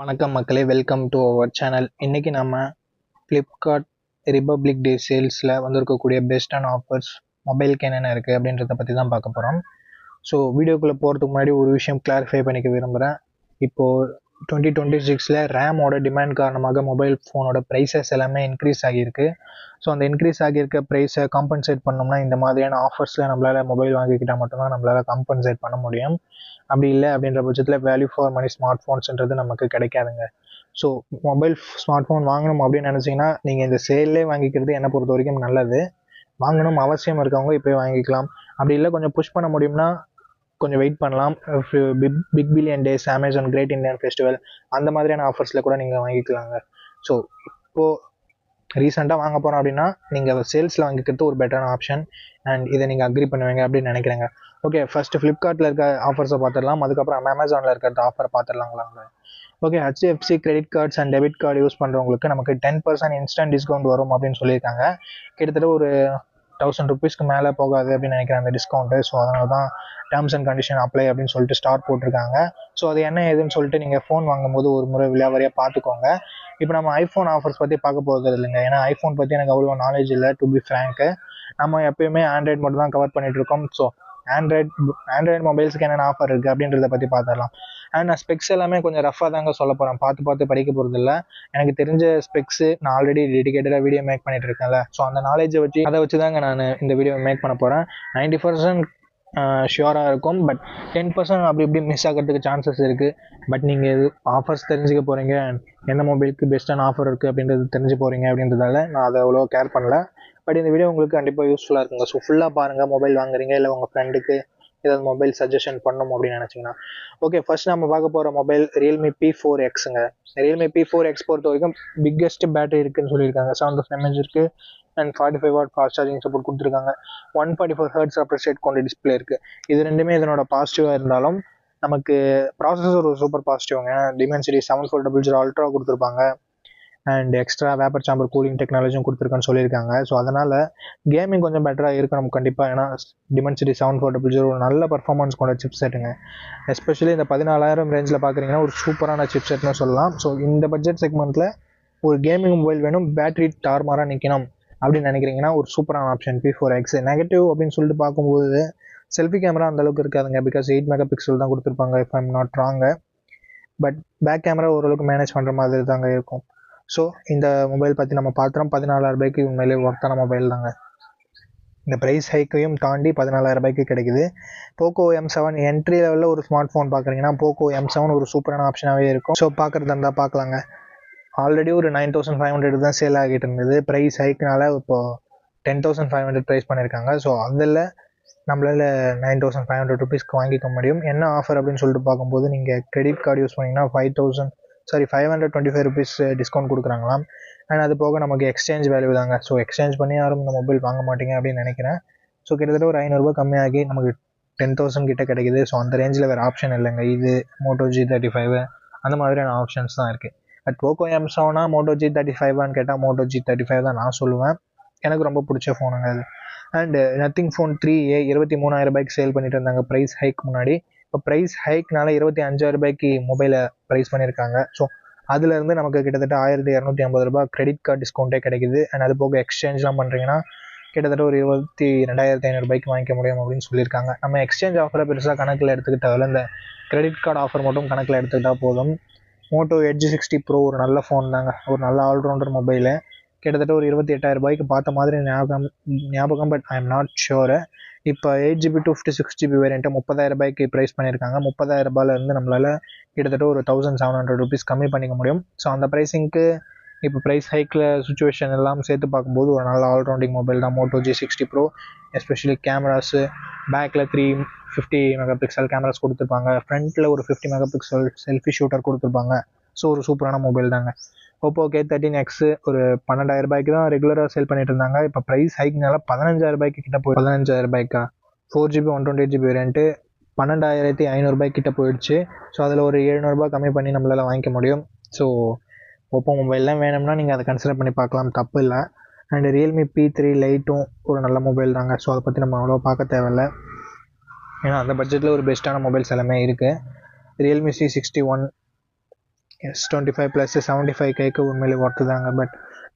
வணக்கம் மக்களே welcome to our channel இன்றைக்கி நம்ம ஃப்ளிப்கார்ட் ரிபப்ளிக் டே சேல்ஸில் வந்திருக்கக்கூடிய பெஸ்ட்டான ஆஃபர்ஸ் மொபைலுக்கு என்னென்ன இருக்குது அப்படின்றத பற்றி தான் பார்க்க போகிறோம் ஸோ வீடியோக்குள்ளே போகிறதுக்கு முன்னாடி ஒரு விஷயம் கிளாரிஃபை பண்ணிக்க விரும்புகிறேன் இப்போது டுவெண்ட்டி டுவெண்ட்டி சிக்ஸில் ரேமோட டிமாண்ட் காரணமாக மொபைல் ஃபோனோட ப்ரைஸஸ் எல்லாமே இன்க்ரீஸ் ஆகியிருக்கு. ஸோ அந்த இன்க்ரீஸ் ஆகியிருக்க ப்ரைஸை காம்பன்சேட் பண்ணோம்னா இந்த மாதிரியான ஆஃபர்ஸில் நம்மளால் மொபைல் வாங்கிக்கிட்டால் மட்டும்தான் நம்மளால் காம்பன்சேட் பண்ண முடியும். அப்படி இல்லை அப்படின்ற பட்சத்தில் வேல்யூ ஃபார் மணி ஸ்மார்ட் ஃபோன்ஸ்ன்றது நமக்கு கிடைக்காதுங்க. ஸோ மொபைல் ஸ்மார்ட் ஃபோன் வாங்கணும் அப்படின்னு நினச்சிங்கன்னா நீங்கள் இந்த சேல்லே வாங்கிக்கிறது என்னை பொறுத்த வரைக்கும் நல்லது. வாங்கணும் அவசியம் இருக்கவங்க இப்போயே வாங்கிக்கலாம். அப்படி இல்லை கொஞ்சம் புஷ் பண்ண முடியும்னா கொஞ்சம் வெயிட் பண்ணலாம். Big big billion days Amazon great Indian festival அந்த மாதிரியான ஆஃபர்ஸில் கூட நீங்கள் வாங்கிக்கலாங்க. ஸோ இப்போது ரீசெண்டாக வாங்க போகிறோம் அப்படின்னா நீங்கள் சேல்ஸில் வாங்கிக்கிறது ஒரு பெட்டரான ஆப்ஷன் அண்ட் இதை நீங்கள் அக்ரி பண்ணுவீங்க அப்படின்னு நினைக்கிறேங்க. ஓகே ஃபஸ்ட்டு ஃப்ளிப்கார்ட்டில் இருக்க ஆஃபர்ஸை பார்த்துடலாம். அதுக்கப்புறம் அமேசானில் இருக்கிற offer பார்த்துடலாங்களாங்க. Okay HDFC credit cards and debit card use பண்ணுறவங்களுக்கு நமக்கு டென் பர்சன்ட் இன்ஸ்டன்ட் டிஸ்கவுண்ட் வரும் அப்படின்னு சொல்லியிருக்காங்க. கிட்டத்தட்ட ஒரு தௌசண்ட் ருபீஸ்க்கு மேலே போகாது அப்படின்னு நினைக்கிறேன் அந்த டிஸ்கவுண்ட்டு ஸோ அதனால தான் டேர்ம்ஸ் அண்ட் கண்டிஷன் அப்ளை அப்படின்னு சொல்லிட்டு ஸ்டார் போட்டிருக்காங்க. ஸோ அது என்ன ஏதுன்னு சொல்லிட்டு நீங்கள் ஃபோன் வாங்கும்போது ஒரு முறை விளையாவரியாக பார்த்துக்கோங்க. இப்போ நம்ம ஐஃபோன் ஆஃபர்ஸ் பற்றி பார்க்க போகிறது இல்லைங்க. ஏன்னா ஐஃபோன் பற்றி எனக்கு அவ்வளோ நாலேஜ் இல்லை டு பி ஃப்ரேங்க்கு நம்ம எப்பயுமே ஆண்ட்ராய்ட் மட்டும் தான் கவர் பண்ணிகிட்ருக்கோம் இருக்கோம். ஸோ ஆண்ட்ராய்ட் ஆண்ட்ராய்டு மொபைல்ஸ்க்கு என்னென்ன ஆஃபர் இருக்குது அப்படின்றத பற்றி பார்த்துடலாம் அண்ட் நான் ஸ்பெக்ஸ் எல்லாமே கொஞ்சம் ரஃபாக தாங்க சொல்ல போகிறேன் பார்த்து பார்த்து படிக்க போகிறது இல்லை. எனக்கு தெரிஞ்ச ஸ்பெக்ஸு நான் ஆல்ரெடி டெடிக்கேட்டடாக வீடியோ மேக் பண்ணிட்டு இருக்கேன்ல. ஸோ அந்த நாலேஜை வச்சு அதை வச்சு தாங்க நான் இந்த வீடியோ மேக் பண்ண போகிறேன் நைன்டி பர்சன்ட் ஷியோராக இருக்கும். பட் டென் பர்சன்ட் அப்படி இப்படி மிஸ் ஆகிறதுக்கு சான்சஸ் இருக்குது பட் நீங்கள் இது ஆஃபர்ஸ் தெரிஞ்சுக்க போகிறீங்க எந்த மொபைலுக்கு பெஸ்ட்டான ஆஃபர் இருக்குது அப்படின்றது தெரிஞ்சு போகிறீங்க அப்படின்றதால நான் அதை அவ்வளோ கேர் பண்ணல. பட் இந்த வீடியோ உங்களுக்கு கண்டிப்பாக யூஸ்ஃபுல்லாக இருக்குங்க. ஸோ ஃபுல்லாக பாருங்கள் மொபைல் வாங்குறீங்க இல்லை உங்கள் ஃப்ரெண்டுக்கு ஏதாவது மொபைல் சஜஷன் பண்ணணும் அப்படின்னு நினச்சிங்கன்னா. ஓகே ஃபர்ஸ்ட் நம்ம பார்க்க போகிற மொபைல் ரியல்மி பி ஃபோர் எக்ஸுங்க ரியல்மி பி ஃபோர் எக்ஸ் பொறுத்த வரைக்கும் பிக்கெஸ்ட் பேட்டரி இருக்குன்னு சொல்லியிருக்காங்க. செவன் தௌசண்ட் எம்ஏஹெச் இருக்குது and forty five watt fast charging support கொடுத்துருக்காங்க. One forty four hertz refresh rate கொண்ட டிஸ்பிளே இருக்குது இது ரெண்டுமே இதனோட பாசிட்டிவாக இருந்தாலும் நமக்கு ப்ராசஸர் ஒரு super பாசிட்டிவ்ங்க Dimensity seven four double zero ultra கொடுத்துருப்பாங்க. And extra vapour chamber cooling டெக்னாலஜியும் கொடுத்துருக்கான்னு சொல்லியிருக்காங்க. ஸோ அதனால் கேமிங் கொஞ்சம் பெட்டராக இருக்கணும் கண்டிப்பாக ஏன்னா Dimensity seven four double zero நல்ல பர்ஃபார்மன்ஸ் கொண்ட சிப் செட்டுங்க எஸ்பெஷலி இந்த பதினாலாயிரம் ரேஞ்சில் பார்க்குறீங்கன்னா ஒரு சூப்பரான சிப் செட்னு சொல்லலாம். ஸோ இந்த பட்ஜெட் செக்மெண்ட்டில் ஒரு கேமிங் மொபைல் வேணும் பேட்டரி டார்மாராக நிற்கணும் அப்படின்னு நினைக்கிறீங்கன்னா ஒரு சூப்பரான option P four X negative அப்படின்னு சொல்லிட்டு பார்க்கும்போது செல்ஃபி கேமரா அந்த அளவுக்கு இருக்காதுங்க. பிகாஸ் எயிட் மெகா பிக்சல் தான் கொடுத்துருப்பாங்க இஃப் ஐம் நாட் ராங்க பட் பேக் கேமரா ஓரளவுக்கு மேனேஜ் பண்ணுற மாதிரி தாங்க இருக்கும். ஸோ இந்த மொபைல் பற்றி நம்ம பார்த்துறோம் பதினாலாயிரம் ரூபாய்க்கு உண்மையிலே ஒர்த்தான மொபைல் தாங்க. இந்த ப்ரைஸ் ஹைக்கையும் தாண்டி பதினாலாயிரம் ரூபாய்க்கு கிடைக்குது. போக்கோ எம் செவன் என்ட்ரி லெவலில் ஒரு ஸ்மார்ட் ஃபோன் பார்க்குறீங்கன்னா போக்கோ எம் செவன் ஒரு சூப்பரான ஆப்ஷனாகவே இருக்கும். ஸோ பார்க்குறதா இருந்தால் பார்க்கலாங்க ஆல்ரெடி ஒரு நைன் தௌசண்ட் ஃபைவ் ஹண்ட்ரட் தான் சேல் ஆகிட்டு இருந்தது. ப்ரைஸ் ஹைக்குனால இப்போது ten thousand five hundred price பண்ணியிருக்காங்க ஸோ அதில் நம்மளால் நைன் தௌசண்ட் ஃபைவ் ஹண்ட்ரட் ருபீஸ்க்கு வாங்கிக்க முடியும். என்ன ஆஃபர் அப்படின்னு சொல்லிட்டு பார்க்கும்போது நீங்கள் கிரெடிட் கார்டு யூஸ் பண்ணிங்கன்னா five thousand sorry five hundred twenty five rupees discount கொடுக்குறாங்களாம். And அது போக நமக்கு எக்ஸ்சேஞ்ச் வேல்யூ தாங்க. ஸோ எக்ஸ்சேஞ்ச் பண்ணி யாரும் இந்த மொபைல் வாங்க மாட்டீங்க அப்படின்னு நினைக்கிறேன். ஸோ கிட்டத்தட்ட ஒரு ஐநூறுரூபா கம்மியாகி நமக்கு டென் தௌசண்ட் கிட்ட கிடைக்குது. ஸோ அந்த ரேஞ்சில் வேறு ஆப்ஷன் இல்லைங்க. இது மோட்டோ ஜி தேர்ட்டி ஃபைவ் அந்த மாதிரியான ஆப்ஷன்ஸ் தான் இருக்குது பட் போக்கோ எம் செவனா மோட்டோ ஜி தேர்ட்டி ஃபைவான்னு கேட்டால் மோட்டோ ஜி தேர்ட்டி ஃபைவ் தான் நான் சொல்லுவேன். எனக்கு ரொம்ப பிடிச்ச ஃபோனுங்க அது. And nothing phone three A இருபத்தி மூணாயிரம் ரூபாய்க்கு சேல் பண்ணிட்டு இருந்தாங்க. ப்ரைஸ் ஹைக் முன்னாடி. இப்போ ப்ரைஸ் ஹைக்னால இருபத்தி அஞ்சாயிரம் ரூபாய்க்கு மொபைலை ப்ரைஸ் பண்ணியிருக்காங்க ஸோ அதுலேருந்து நமக்கு கிட்டத்தட்ட ஆயிரத்தி இரநூத்தி ஐம்பது ரூபாய் கிரெடிட் கார்டு டிஸ்கவுண்ட்டே கிடைக்குது. அண்ட் அது போக எக்ஸ்சேஞ்ச்லாம் பண்ணுறீங்கன்னா கிட்டத்தட்ட ஒரு இருபத்தி ரெண்டாயிரத்தி ஐநூறுபாய்க்கு வாங்கிக்க முடியும் அப்படின்னு சொல்லியிருக்காங்க. நம்ம எக்ஸ்சேஞ்ச் ஆஃபரை பெருசாக கணக்கில் எடுத்துக்கிட்டால இந்த கிரெடிட் கார்டு ஆஃபர் மட்டும் கணக்கில் எடுத்துக்கிட்டால் போதும். மோட்டோ எட்ஜ் சிக்ஸ்டி ப்ரோ ஒரு நல்ல ஃபோன் தாங்க. ஒரு நல்ல ஆல்ரவுண்டர் மொபைலு கிட்டத்தட்ட ஒரு இருபத்தி எட்டாயிரம் ரூபாய்க்கு பார்த்த மாதிரி ஞாபகம் ஞாபகம் but I am not sure இப்போ eight GB two fifty six GB வேரியண்ட்டை முப்பதாயிரம் ரூபாய்க்கு ப்ரைஸ் பண்ணியிருக்காங்க. முப்பதாயிரம் ரூபாயிலேருந்து நம்மளால் கிட்டத்தட்ட ஒரு தௌசண்ட் செவன் ஹண்ட்ரட் ருபீஸ் கம்மி பண்ணிக்க முடியும். ஸோ அந்த ப்ரைஸிங்க்கு இப்போ ப்ரைஸ் ஹைக்கில் சுச்சுவேஷன் எல்லாம் சேர்த்து பார்க்கும்போது ஒரு நல்ல ஆல்ரவுண்டிங் மொபைல் தான். Moto G sixty pro especially cameras பேக்கில் three fifty mega pixel cameras கொடுத்துருப்பாங்க. ஃப்ரண்ட்டில் ஒரு fifty mega pixel selfie shooter கொடுத்துருப்பாங்க. ஸோ ஒரு சூப்பரான மொபைல் தாங்க. ஓப்போ கே தேர்ட்டின் எக்ஸு ஒரு பன்னெண்டாயிரம் ரூபாய்க்கு தான் ரெகுலராக சேல் பண்ணிட்டு இருந்தாங்க. இப்போ ப்ரைஸ் ஹைக்னால பதினஞ்சாயிரம் ரூபாய்க்கு கிட்ட போய் பதினஞ்சாயிரம் ரூபாய்க்கா? Four GB one twenty GB variant பன்னெண்டாயிரத்தி ஐநூறுரூபாய் கிட்ட போயிடுச்சு. ஸோ அதில் ஒரு எழுநூறுபா கம்மி பண்ணி நம்மளால் வாங்கிக்க முடியும். ஸோ ஓப்போ மொபைல்லாம் வேணும்னா நீங்கள் அதை கன்சிடர் பண்ணி பார்க்கலாம். தப்பு இல்லை. அண்ட் ரியல்மி பி த்ரீ லைட்டும் ஒரு நல்ல மொபைல் தாங்க. ஸோ அதை பற்றி நம்ம அவ்வளோ பார்க்க தேவையில்ல. ஏன்னா அந்த பட்ஜெட்டில் ஒரு பெஸ்ட்டான மொபைல்ஸ் எல்லாமே இருக்குது Realme C sixty one S twenty five plus seventy five கேக்கு உண்மையிலே ஒர்த்து தாங்க. பட்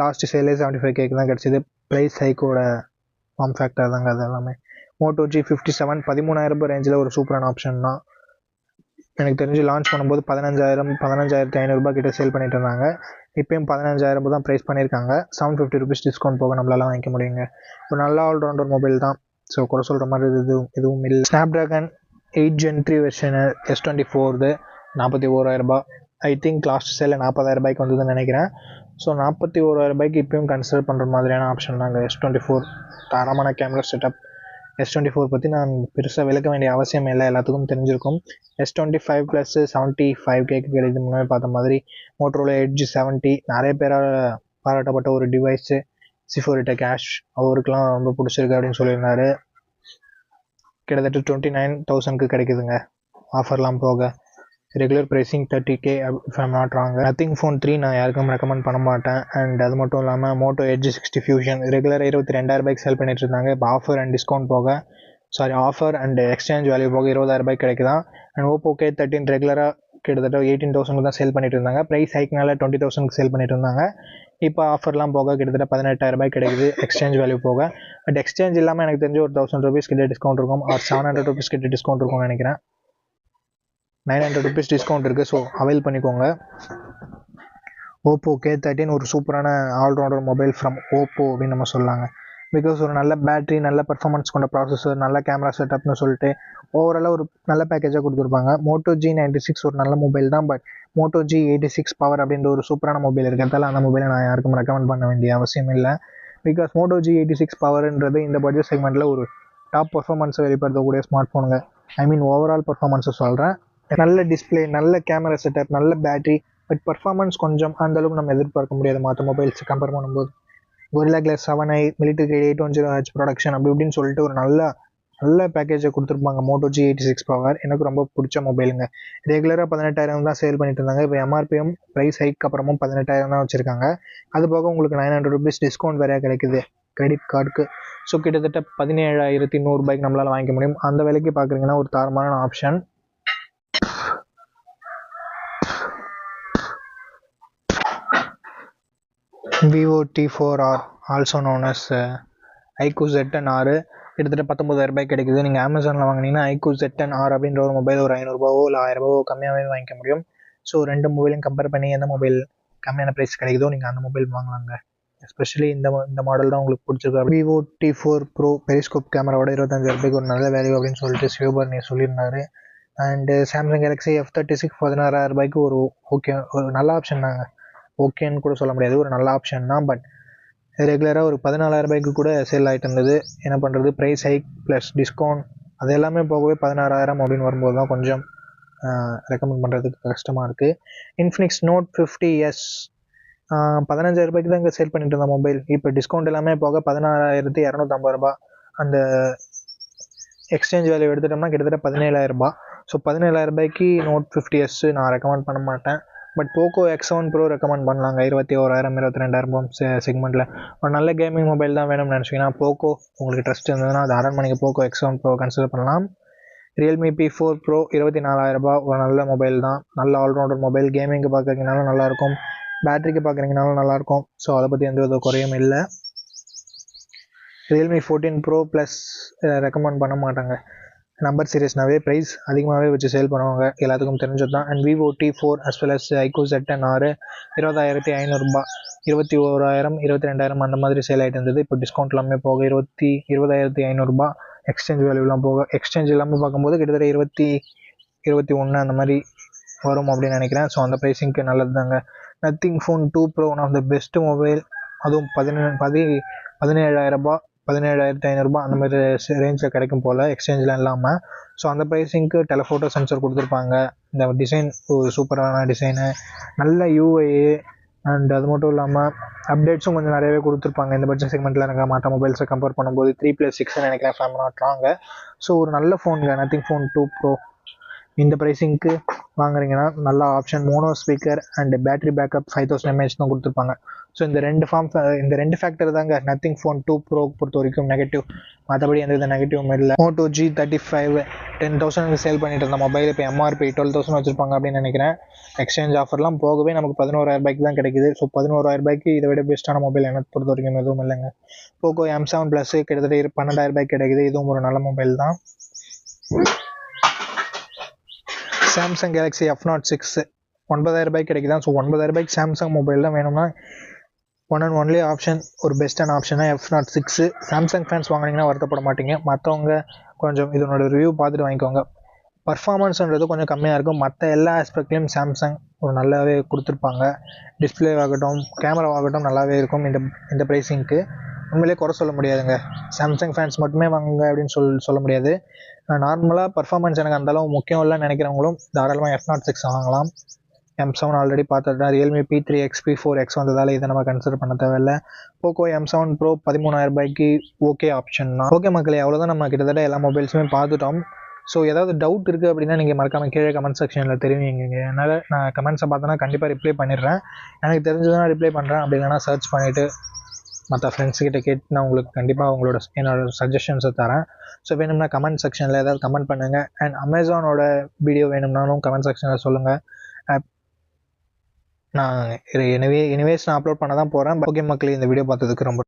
லாஸ்ட் சேலே செவன்ட்டி ஃபைவ் கேக்கு தான் கிடச்சிது. ப்ரைஸ் ஹைக்கோட ஃபார்ம் ஃபேக்டர் தாங்க அது எல்லாமே. மோட்டோ ஜி ஃபிஃப்டி செவன் பதிமூணாயிரம் ரூபாய் ரேஞ்சில் ஒரு சூப்பரான ஆப்ஷன் தான். எனக்கு தெரிஞ்சு லான்ச் பண்ணும்போது பதினஞ்சாயிரம் பதினஞ்சாயிரத்தி ஐநூறுரூபா கிட்ட சேல் பண்ணிட்டு இருந்தாங்க. இப்பயும் பதினஞ்சாயிரம் ரூபாய் தான் ப்ரைஸ் பண்ணியிருக்காங்க. செவன் ஃபிஃப்டி ருபீஸ் டிஸ்கவுண்ட் போக நம்மளால வாங்கிக்க முடியுங்க. ஒரு நல்ல ஆல்ரவுண்டர் மொபைல் தான். ஸோ குறை சொல்கிற மாதிரி இது எதுவும் இல்லை. Snapdragon eight gen three version S twenty fourth நாற்பத்தி ஓராயிரரூபா ஐ திங்க் லாஸ்ட் சேலில் நாற்பதாயிரம் ரூபாய்க்கு வந்ததுன்னு நினைக்கிறேன். ஸோ நாற்பத்தி ஓராயிரம் ரூபாய்க்கு இப்பயும் கன்சிடர் பண்ணுற மாதிரியான ஆப்ஷன் நாங்கள் எஸ் டுவெண்ட்டி ஃபோர் தரமான camera setup S twenty four பற்றி நான் பெருசாக விளக்க வேண்டிய அவசியம் இல்லை. எல்லாத்துக்கும் தெரிஞ்சிருக்கும். S twenty five plus seventy five கேக்கு கிடையாது முன்னாடி பார்த்த மாதிரி மோட்டரோல எட்ஜ் செவன்ட்டி நிறைய பேரால் பாராட்டப்பட்ட ஒரு டிவைஸு சிஃபோரிட்ட கேஷ் அவருக்கெலாம் ரொம்ப பிடிச்சிருக்கு அப்படின்னு சொல்லியிருந்தாரு. கிட்டத்தட்ட டுவெண்ட்டி நைன் தௌசண்ட்க்கு கிடைக்குதுங்க. ஆஃபர்லாம் போக. Regular pricing thirty K if I'm not ராங்க nothing phone three நான் யாருக்கும் ரெக்கமெண்ட் பண்ண மாட்டேன். அண்ட் அது மட்டும் இல்லாமல் Moto Edge sixty fusion regular இருபத்தி ரெண்டாயிரம் ரூபாய்க்கு செல் பண்ணிட்டு இருந்தாங்க. இப்போ ஆஃபர் அண்ட் டிஸ்கவுண்ட் போக sorry offer and exchange value போக இருபதாயிரம் ரூபாய்க்கு கிடைக்குதான். அண்ட் ஓப்போ கே தேர்ட்டின் ரெகுலராக கிட்டத்தட்ட எயிட்டீன் தௌசண்ட் தான் சேல் பண்ணிட்டு இருந்தாங்க. ப்ரைஸ் ஹைக்னால டுவெண்ட்டி தௌசண்ட்க்கு சேல் பண்ணிட்டு இருந்தாங்க. இப்போ ஆஃபர்லாம் போக கிட்டத்தட்ட பதினெட்டாயிரம் ரூபாய் கிடைக்குது. எக்ஸ்சேஞ்ச் வேல்யூ போக. பட் எக்ஸ்சேஞ்ச் இல்லாமல் எனக்கு தெரிஞ்சு ஒரு தௌசண்ட் ருபீஸ் கிட்ட டிஸ்கவுண்ட் இருக்கும். ஆர் செவன் ஹண்ட்ரட் ருபீஸ் கிட்ட டிஸ்கவுண்ட் இருக்கும்னு நினைக்கிறேன். நைன் ஹண்ட்ரட் ருபீஸ் டிஸ்கவுண்ட் இருக்குது ஸோ அவைல் பண்ணிக்கோங்க. ஓப்போ கே தேர்ட்டின் ஒரு சூப்பரான ஆல்ரவுண்டர் மொபைல் ஃப்ரம் ஓப்போ அப்படின்னு நம்ம சொல்லலாங்க பிகாஸ் ஒரு நல்ல பேட்டரி நல்ல பர்ஃபார்மன்ஸ் கொண்ட ப்ராசஸர் நல்ல கேமரா செட்டப்னு சொல்லிட்டு ஓவராலாக ஒரு நல்ல பேக்கேஜாக கொடுத்துருப்பாங்க. மோட்டோ ஜி நைன்டி சிக்ஸ் ஒரு நல்ல மொபைல் தான் but Moto G eighty six power அப்படின்ற ஒரு சூப்பரான மொபைல் இருக்கிறதால அந்த மொபைலை நான் யாருக்கும் ரெக்கமெண்ட் பண்ண வேண்டிய அவசியம் இல்லை. Because Moto G eighty six பவர்ன்றது இந்த பட்ஜெட் செக்மெண்ட்டில் ஒரு டாப் பர்ஃபார்மன்ஸை வெளிப்படுத்தக்கூடிய ஸ்மார்ட் ஃபோனுங்க ஐ மீன் ஓவரால் பர்ஃபார்மன்ஸை சொல்கிறேன் நல்ல டிஸ்பிளே நல்ல கேமரா செட்டப் நல்ல பேட்டரி பட் பர்ஃபார்மன்ஸ் கொஞ்சம் அந்தளவுக்கு நம்ம எதிர்பார்க்க முடியாது. மற்ற மொபைல்ஸ் கம்பேர் பண்ணும்போது. ஒரு glass seven I military eight one zero H production அப்படி இப்படின்னு சொல்லிட்டு ஒரு நல்ல நல்ல பேக்கேஜை கொடுத்துருப்பாங்க. Moto G eighty six power எனக்கு ரொம்ப பிடிச்ச மொபைலுங்க ரெகுலராக பதினெட்டாயிரம் தான் சேல் பண்ணிட்டு இருந்தாங்க. இப்போ எம்ஆர்பியும் ப்ரைஸ் ஹைக் அப்புறமும் பதினெட்டாயிரம் தான் வச்சுருக்காங்க. அது போக உங்களுக்கு நைன் ஹண்ட்ரட் ருபீஸ் டிஸ்கவுண்ட் வேறு கிடைக்குது. கிரெடிட் கார்டுக்கு ஸோ கிட்டத்தட்ட பதினேழாயிரத்தி நூறுபாய்க்கு நம்மளால் வாங்கிக்க முடியும். அந்த விலைக்கு பார்க்குறீங்கன்னா ஒரு தரமான option Vivo T four R also known as iQOO Z ten ஆறு கிட்டத்தட்ட பத்தொம்பதாயிரம் ரூபாய் கிடைக்குது. நீங்கள் அமேசானில் வாங்கினீங்கன்னா ஐக்கூ ஜெட்டன் ஆர் அப்படின்ற ஒரு மொபைல் ஒரு ஐநூறுரூபாவோ இல்லை ஆயிரரூபாவோ கம்மியாகவே வாங்கிக்க முடியும். ஸோ ரெண்டு மொபைலையும் கம்பேர் பண்ணி எந்த மொபைல் கம்மியான ப்ரைஸ் கிடைக்குதோ நீங்கள் அந்த மொபைல் வாங்கலாங்க. எஸ்பெஷலி இந்த இந்த மாடல் தான் உங்களுக்கு பிடிச்சிருக்கு Vivo T four pro periscope கேமராவோட இருபத்தஞ்சாயிரம் ரூபாய்க்கு ஒரு நல்ல வேல்யூ அப்படின்னு சொல்லிட்டு சிவபர்ணி சொல்லியிருந்தாரு. And Samsung Galaxy F thirty six பதினாறாயிரம் ரூபாய்க்கு ஒரு ஓகே ஒரு நல்ல ஆப்ஷன் தாங்க. ஓகேன்னு கூட சொல்ல முடியாது. ஒரு நல்ல ஆப்ஷன் தான். பட் ரெகுலராக ஒரு பதினாலாயிரம் ரூபாய்க்கு கூட சேல் ஆகிட்டு இருந்தது. என்ன பண்ணுறது ப்ரைஸ் ஹைக் ப்ளஸ் டிஸ்கவுண்ட் அது எல்லாமே போகவே பதினாறாயிரம் அப்படின்னு வரும்போது தான் கொஞ்சம் ரெக்கமெண்ட் பண்ணுறதுக்கு கஷ்டமாக இருக்குது இன்ஃபினிக்ஸ் நோட் ஃபிஃப்டி எஸ் பதினஞ்சாயிரம் ரூபாய்க்கு தான் இங்கே சேல் பண்ணிட்டு இருந்த மொபைல் இப்போ டிஸ்கவுண்ட் எல்லாமே போக பதினாறாயிரத்தி இரநூத்தம்பது ரூபா அந்த எக்ஸ்சேஞ்ச் வேல்யூ எடுத்துட்டோம்னா கிட்டத்தட்ட பதினேழாயிரம் ரூபாய். ஸோ பதினேழாயிரம் ரூபாய்க்கு நோட் ஃபிஃப்டி எஸ் நான் ரெக்கமெண்ட் பண்ண மாட்டேன். But Poco X seven pro recommend பண்ணலாங்க. இருபத்தி ஓராயிரம் இருபத்தி ரெண்டாயிரம் செக்மெண்ட்டில் ஒரு நல்ல கேமிங் மொபைல் தான் வேணும்னு நினச்சிங்கன்னா போக்கோ உங்களுக்கு ட்ரஸ்ட் இருந்ததுன்னா அது அரண்மனைக்கு Poco X seven pro consider பண்ணலாம். ரியல்மி பி ஃபோர் ப்ரோ இருபத்தி நாலாயிரரூபா ஒரு நல்ல மொபைல் தான். நல்ல ஆல்ரவுண்டர் மொபைல் கேமிங்க்கு பார்க்குறீங்கனாலும் நல்லாயிருக்கும். பேட்டரிக்கு பார்க்குறீங்கனாலும் நல்லாயிருக்கும். ஸோ அதை பற்றி எந்த வித குறையும் இல்லை. Realme fourteen pro plus recommend பண்ண மாட்டாங்க. நம்பர் சீரியஸ்னாவே ப்ரைஸ் அதிகமாகவே வச்சு சேல் பண்ணுவாங்க. எல்லாத்துக்கும் தெரிஞ்சது தான் and Vivo T four as well as iQOO Z and ஆறு இருபதாயிரத்தி ஐநூறுரூபா இருபத்தி ஓராயிரம் இருபத்தி ரெண்டாயிரம் அந்த மாதிரி சேல் ஆகிட்டு இருந்தது. இப்போ டிஸ்கவுண்ட் எல்லாமே போக இருபத்தி இருபதாயிரத்தி ஐநூறுரூபா எக்ஸ்சேஞ்ச் வேல்யூலாம் போக எக்ஸ்சேஞ்ச் இல்லாமல் பார்க்கும்போது கிட்டத்தட்ட இருபத்தி இருபத்தி ஒன்று அந்த மாதிரி வரும் அப்படின்னு நினைக்கிறேன். ஸோ அந்த ப்ரைஸிங்க்கு நல்லது தாங்க Nothing Phone two pro one of the best mobile அதுவும் பதினேழு பதி பதினேழாயிரரூபா பதினேழாயிரத்தி ஐநூறுரூபா அந்த மாதிரி ரேஞ்சில் கிடைக்கும் போல் எக்ஸ்சேஞ்சில் இல்லாமல் ஸோ அந்த ப்ரைஸிங்க்கு டெலஃபோட்டோ சென்சர் கொடுத்துருப்பாங்க. இந்த டிசைன் ஒரு சூப்பரான டிசைனு நல்ல யூஐ அண்ட் அது மட்டும் இல்லாமல் அப்டேட்ஸும் கொஞ்சம் நிறையவே கொடுத்துருப்பாங்க. இந்த பட்ஜெட் செக்மெண்ட்டில் எனக்கு மற்ற மொபைல்ஸை கம்பேர் பண்ணும்போது த்ரீ ப்ளஸ் சிக்ஸ்னு நினைக்கிறேன் ஃபேம் நாட் ஸோ ஒரு நல்ல ஃபோனுங்க நத்திங் ஃபோன் டூ ப்ரோ இந்த ப்ரைஸிங்க்கு வாங்குறீங்கன்னா நல்ல option mono speaker and battery backup five thousand mAh தான் கொடுத்துருப்பாங்க. ஸோ இந்த ரெண்டு ஃபார்ம் இந்த ரெண்டு ஃபேக்டர் தாங்க. நத்திங் ஃபோன் டூ ப்ரோ பொறுத்த வரைக்கும் நெகட்டிவ் மற்றபடி எந்த வித நெகட்டிவும் இல்லை. Moto G thirty five ten thousand sale பண்ணிட்டு இருந்த மொபைல் இப்போ எம்ஆர்பி டுவெல் தௌசண்ட் வச்சிருப்பாங்க அப்படின்னு நினைக்கிறேன். எக்ஸ்சேஞ்ச் ஆஃபர்லாம் போகவே நமக்கு பதினோராயிரம் ரூபாய்க்கு தான் கிடைக்குது. ஸோ பதினோராயிரம் ரூபாய்க்கு இதை விட பெஸ்ட்டான மொபைல் எனக்கு பொறுத்த வரைக்கும் எதுவும் இல்லைங்க. போக்கோ எம் செவன் ப்ளஸ் கிட்டத்தட்ட பன்னெண்டாயிரம் ரூபாய்க்கு கிடைக்குது. இதுவும் ஒரு நல்ல மொபைல் தான். Samsung Galaxy F nought six ஒன்பதாயிரம் ரூபாய்க்கு கிடைக்குதா ஸோ ஒன்பதாயிரம் ரூபாய்க்கு சாம்சங் மொபைல் தான் வேணும்னா ஒன் அண்ட் ஒன்லி ஆப்ஷன் ஒரு பெஸ்ட்டான ஆப்ஷனாக F nought six Samsung fans வாங்கினீங்கன்னா வருத்தப்பட மாட்டீங்க. மற்றவங்க கொஞ்சம் இதனோட ரிவ்யூ பார்த்துட்டு வாங்கிக்கோங்க. பர்ஃபார்மன்ஸ்ன்றது கொஞ்சம் கம்மியாக இருக்கும். மற்ற எல்லா ஆஸ்பெக்ட்லேயும் சாம்சங் ஒரு நல்லாவே கொடுத்துருப்பாங்க. டிஸ்பிளே ஆகட்டும் கேமரா ஆகட்டும் நல்லாவே இருக்கும் இந்த இந்த ப்ரைஸிங்க்கு உண்மையிலே குறை சொல்ல முடியாதுங்க. சாம்சங் ஃபேன்ஸ் மட்டுமே வாங்குங்க அப்படின்னு சொல் சொல்ல முடியாது. நார்மலாக பர்ஃபார்மன்ஸ் எனக்கு அந்தளவு முக்கியம் இல்லைன்னு நினைக்கிறவங்களும் தாராளமாக எஃப் நாட் சிக்ஸ் வாங்கலாம். எம் செவன் ஆல்ரெடி பார்த்துட்டு Realme P three X P four X வந்ததால் இதை நம்ம கன்சிடர் பண்ண தேவையில்ல. போக்கோ எம் செவன் ப்ரோ பதிமூணாயிரம் ரூபாய்க்கு ஓகே ஆப்ஷன் தான். ஓகே மக்களே அவ்வளோதான் நம்ம கிட்டத்தட்ட எல்லா மொபைல்ஸுமே பார்த்துட்டோம். ஸோ ஏதாவது டவுட் இருக்குது அப்படின்னா நீங்கள் மறக்காம கீழே கமெண்ட் செக்ஷனில் தெரிவிங்க என்னால் நான் கமெண்ட்ஸை பார்த்தோன்னா கண்டிப்பாக ரிப்ளை பண்ணிடுறேன். எனக்கு தெரிஞ்சதுன்னா ரிப்ளை பண்ணுறேன் அப்படி இல்லைனா சர்ச் பண்ணிவிட்டு மற்ற ஃப்ரெண்ட்ஸ்கிட்ட கேட்டு நான் உங்களுக்கு கண்டிப்பாக உங்களோட என்னோட சஜஷன்ஸை தரேன். ஸோ வேணும்னா கமெண்ட் செக்ஷனில் ஏதாவது கமெண்ட் பண்ணுங்கள் அண்ட் அமேசானோட வீடியோ வேணும்னாலும் கமெண்ட் செக்ஷனில் சொல்லுங்கள் நான் எனவே எனிவேஸ் நான் அப்லோட் பண்ண தான் போகிறேன் ஓகே மக்களே இந்த வீடியோ பார்த்ததுக்கு ரொம்ப